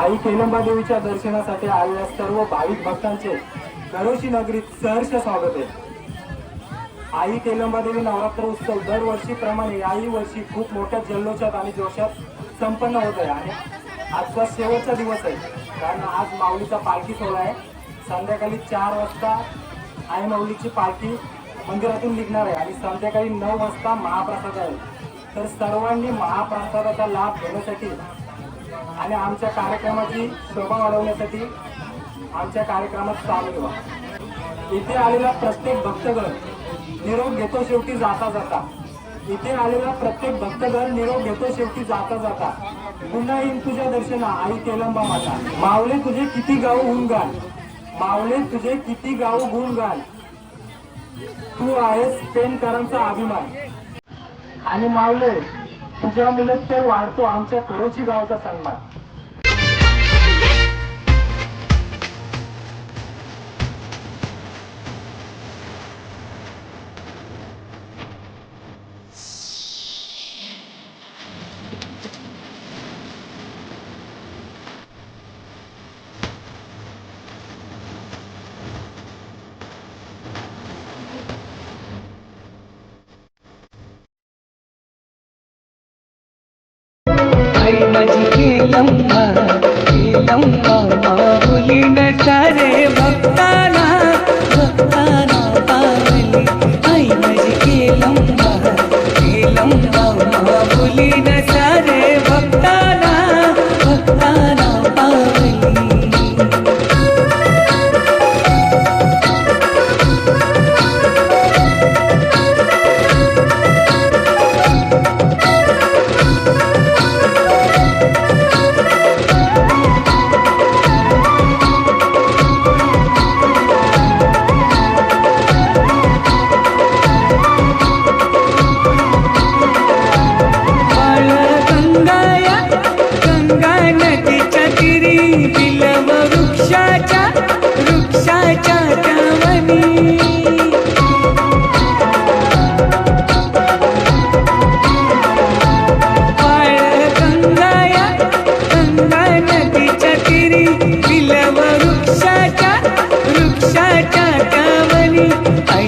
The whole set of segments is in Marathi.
आई केलंबादेवीच्या दर्शनासाठी आलेल्या सर्व भाविक भक्तांचे दरोशी नगरीत सहर्ष स्वागत आहे. आई केलंबादेवी नवरात्र उत्सव दरवर्षीप्रमाणे याही वर्षी खूप मोठ्या जल्लोषात आणि जोशात संपन्न होत आहे आणि आजचा शेवटचा दिवस आहे. कारण आज माऊलीचा पालखी सोहळा आहे. संध्याकाळी चार वाजता आई माऊलीची पालखी मंदिरातून निघणार आहे आणि संध्याकाळी नऊ वाजता महाप्रसाद आहे. तर सर्वांनी महाप्रसादाचा लाभ घेण्यासाठी आणि आमच्या कार्यक्रमाची शोभा वाढवण्यासाठी आमच्या कार्यक्रमात सामील व्हा. इथे आलेला प्रत्येक भक्तगण निरोप घेतो शेवटी जाता जाता. इथे आलेला प्रत्येक भक्तगण निरोप घेतो शेवटी जाता जाता. पुन्हा येईन तुझ्या दर्शना आई केलंबा माता. मावले तुझे किती गाव गुण घाल मावले तुझे किती गाव गुण घाल तू आहेस पेनकरांचा अभिमान. आणि मावले तुझ्या मुलं तर वाढतो आमच्या कडोची गावचा सन्मान. माझी केलंबा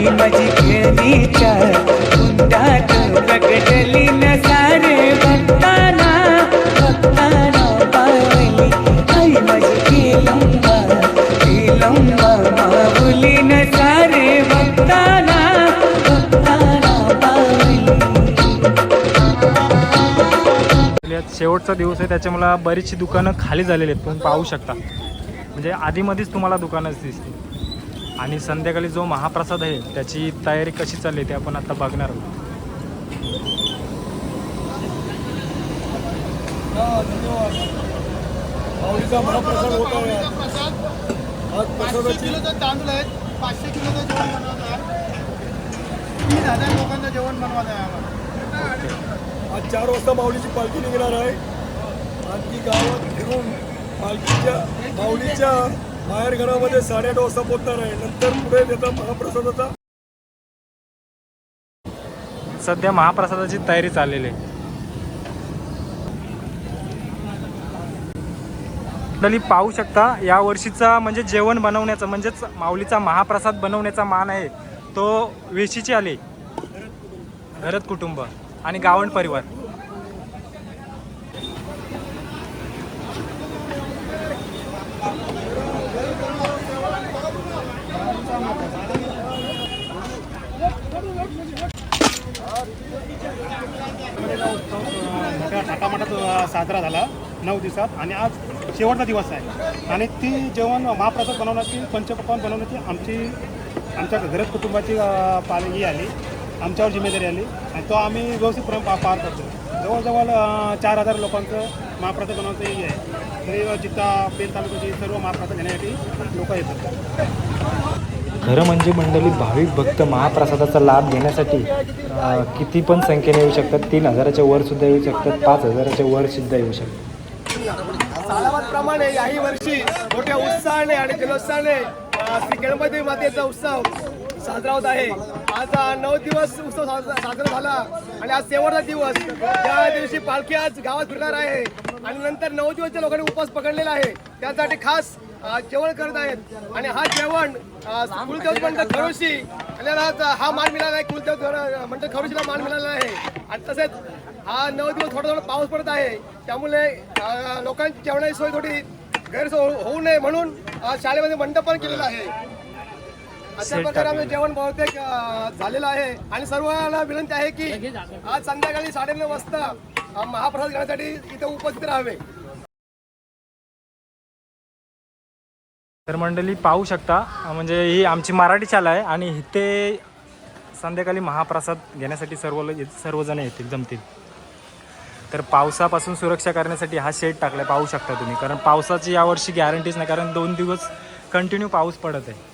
आई माझी खेळणीच्या कुंडात प्रगटली न सारे भक्ताना भक्ताना पावली आई माझी केलंबा केलंबा माऊली न सारे भक्ताना भक्ताना पावली शेवटचा दिवस आहे त्याच्यामुळे बरीचशी दुकानं खाली झालेली आहेत तुम्ही पाहू शकता. म्हणजे आधीमध्येच तुम्हाला दुकानच दिसते आणि संध्याकाळी जो महाप्रसाद आहे त्याची तयारी कशी चालली ते आपण आता बघणार आहोत. महाप्रसाद होत आज प्रसादाची किलोचं तांदूळ आहेत. पाचशे किलोचं जेवण बनवत आहे. तीन हजार लोकांचं जेवण बनवत आहे आम्हाला. आज चार वाजता माऊलीची पालखी निघणार आहे. आणि ती गावात फिरून पालखीच्या माऊलीच्या बाहेर घरामध्ये साडेआठ वाजता पोहोचणार आहे. नंतर पुढे त्याचा महाप्रसादाचा सध्या महाप्रसादाची तयारी चाललेली आहे. मंडळी पाहू शकता या वर्षीचा म्हणजे जेवण बनवण्याचा म्हणजेच माऊलीचा महाप्रसाद बनवण्याचा मान आहे. तो वेशीचे आले. घरत कुटुंब. आणि गावण परिवार. मोठ्या थाटामाटात साजरा झाला नऊ दिवसात आणि आज शेवटचा दिवस आहे. आणि ती जेवण महाप्रसाद बनवण्याची पंचपक्वान बनवण्याची आमची आमच्या घरच कुटुंबाची अ, पाल ही आली. आमच्यावर जिम्मेदारी आली. आणि तो आम्ही व्यवस्थित पा पार करतो जवळजवळ चार हजार लोकांचं महाप्रसाद बनवण्याचं हे आहे. तरी जिता पेन तालुक्याची सर्व महाप्रसाद घेण्यासाठी लोक येतात. खरं म्हणजे मंडळी भाविक भक्त महाप्रसादाचा लाभ घेण्यासाठी किती पण संख्येने येऊ शकतात. तीन हजाराच्या वर सुद्धा येऊ शकतात. पाच हजाराच्या वर सुद्धा येऊ शकतात. सालावादप्रमाणे याही वर्षी मोठ्या उत्साहाने आणि जलोत्साहाने श्री गणपती मातेचा उत्सव साजरा होत आहे. आज नऊ दिवस उत्सव साजरा साजरा झाला आणि आज शेवटचा दिवस. त्या दिवशी पालखी आज गावात फिरणार आहे आणि नंतर नऊ दिवस त्या लोकांनी उपवास पकडलेला आहे त्यासाठी खास जेवण करत आहेत. आणि हा जेवण कुलदेव मंडळ खरोशी. हा मान मिळाला आहे कुलदेव मंडळ खरोशीला मान मिळाला आहे. आणि तसेच हा नऊ दिवस थोडा थोडा पाऊस पडत आहे. त्यामुळे लोकांची जेवणाची सोय थोडी गैरसोय होऊ- नये म्हणून शाळेमध्ये मंडप पण केलेला आहे. अशा प्रकारे आमचं. जेवण बहुतेक झालेलं आहे. आणि सर्वांना विनंती आहे की आज संध्याकाळी साडेनऊ वाजता महाप्रसाद घेण्यासाठी इथे उपस्थित राहावे. तर मंडळी पाहू शकता म्हणजे ही आमची मराठी शाला आहे आणि इथे संध्याकाळी महाप्रसाद घेण्यासाठी सर्व सर्वजण येतील जमतील. तर पावसापासून सुरक्षा करण्यासाठी हा शेड टाकला पाहू शकता तुम्ही. कारण पावसाची यावर्षी गॅरंटीच नाही कारण दोन दिवस कंटिन्यू पाऊस पडत आहे.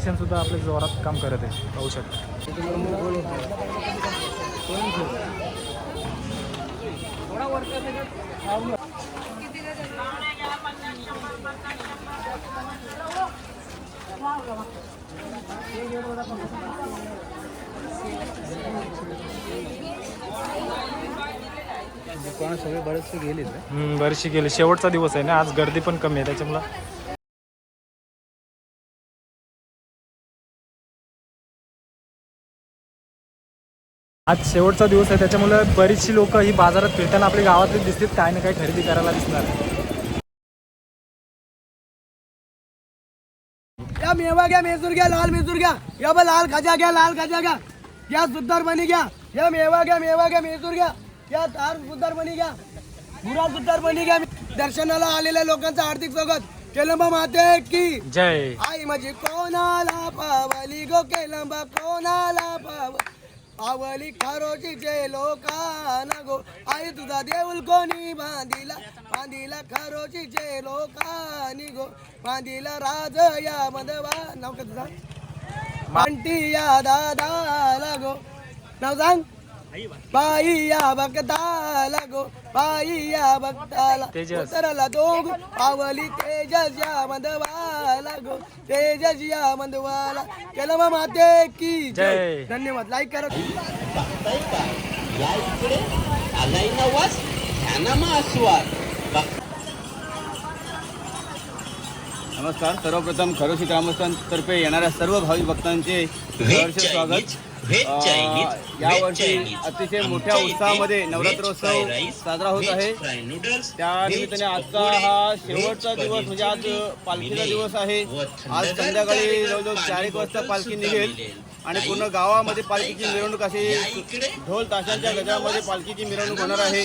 इलेक्ट्रिशियन सुद्धा आपल्या जोरात काम करत आहे. पाहू शकता. हम्म, बरीचशी गेली. शेवटचा दिवस आहे ना आज गर्दी पण कमी आहे त्याच्यामुळं आज शेवटचा दिवस आहे त्याच्यामुळे बरीचशी लोक ही बाजारात फिरताना आपल्या गावातली दिसतील काय ना काय खरेदी करायला दिसणार. या मेवा घ्या मेजूर घ्या लाल मेजूर घ्या. या बा लाल खाजा घ्या लाल खाजा घ्या. या सुद्धार बनी घ्या. या मेवा घ्या मेवा घ्या मेजूर घ्या. या तार सुद्धार बनी घ्या. गुरा सुद्धार बनी घ्या. दर्शनाला आलेल्या लोकांचं हार्दिक स्वागत. केलंबा माते की. जय. आई माझी कोणाला पावली गो केलंबा कोणाला पाव पावली खरोशीचे लोकांना गो. आई तुझा देऊल कोणी बांधिला? बांधिला खरोशीचे लोकांनी गो. बांधिला राज या मधवा. नाव का तुझा? मांटी या दादाला गो. नाव सांग. बाई या भक्ताला गो बाई या भक्ताला तेजस. उतरला दोघ पावली तेजस या मधवाला गो तेजस या मधवाला केलं मग माते की जय. धन्यवाद. लाईक करा. या इकडे आलाय नवाज ध्यानामा आस्वाद. नमस्कार. सर्वप्रथम खरोशी ग्रामस्थांतर्फे येणाऱ्या सर्व भाविक भक्तांचे सहर्ष स्वागत. यावर्षी अतिशय मोठ्या उत्साहामध्ये नवरात्रोत्सव साजरा होत आहे. त्या निमित्ताने आजचा हा शेवटचा दिवस म्हणजे आज पालखीचा दिवस आहे. आज संध्याकाळी जवळजवळ चार एक वाजता पालखी निघेल. आणि पूर्ण गावामध्ये पालखीची मिरवणूक अशी ढोल ताशांच्या गजरामध्ये पालखीची मिरवणूक होणार आहे.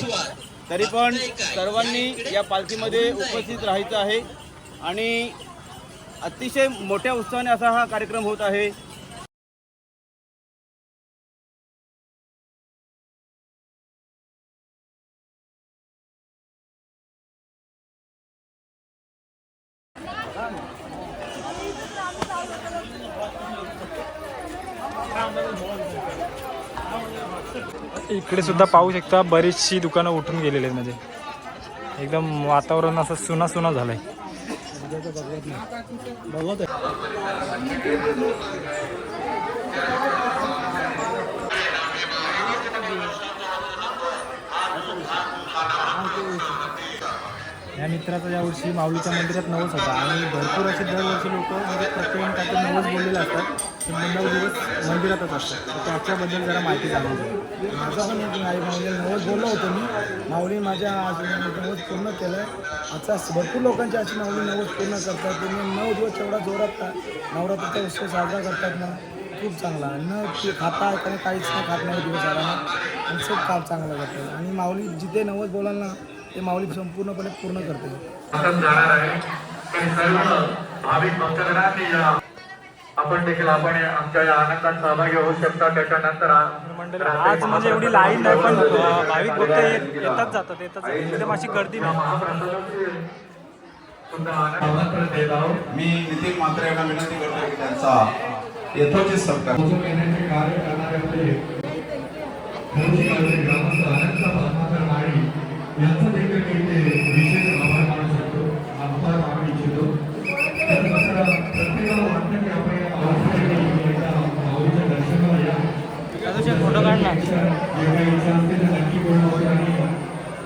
तरी पण सर्वांनी या पालखीमध्ये उपस्थित राहायचं आहे. आणि अतिशय मोठ्या उत्साहाने असा हा कार्यक्रम होत आहे. इकडे सुद्धा पाहू शकता बरीचशी दुकानं उठून गेलेली आहेत म्हणजे. एकदम वातावरण असं सुना सुना झालंय. या मित्राचा यावर्षी माऊलीच्या मंदिरात नवस होता. आणि भरपूर असे दरवर्षी लोक म्हणजे प्रत्येक काहीतरी नवस बोललेले असतात. ते नऊ दिवस मंदिरातच असतात. तर त्याच्याबद्दल जरा माहिती जाणून माझा पण एक आई माऊली नवस बोललो होतो मी. माऊली माझ्या आज नवस पूर्ण केलं आहे आता भरपूर लोकांची अशी माऊली नवस पूर्ण करतात. तुम्ही नऊ दिवस एवढा जोरात का? नवरात्रीचा उत्सव साजरा करतात ना? खूप चांगला. न ते खाता आणि काहीच नाही खात नाही दिवस आला आणि खूप काम चांगलं करतात. आणि माऊली जिथे नवस बोलाल ना ते माऊली संपूर्णपणे पूर्ण करते. आपण देखील आपण आमच्या या आनंदात सहभागी होऊ शकता. त्याच्यानंतर आज म्हणजे एवढी लाईन नाही पण भाविक भक्त येत- येतात जातात येतात. एकदम अशी गर्दी मी नितीन मात्रे यांना विनंती करतो की त्यांचा यथोचित येण्याचे कार्य करणारे यांचं देखील मी इथे विशेष आभार मानू शकतो आभार मानू इच्छितो दर्शनासाठी आपण या पावसाळ्यात एकदा माऊलीचं दर्शन घ्या फोटो काढला जे काही इच्छा असते ते नक्की पूर्ण होते आणि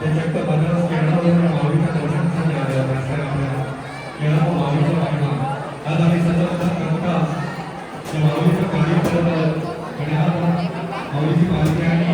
ते चक्क बनारस केरळावरून माऊलीचं दर्शनासाठी आलेलं आहे. असं आपल्याला केरळ माऊलीचं पाठवा आज आम्ही सतत करता माऊलीचं कार्य करत आहोत. आणि आज माऊलीची पालखी आणि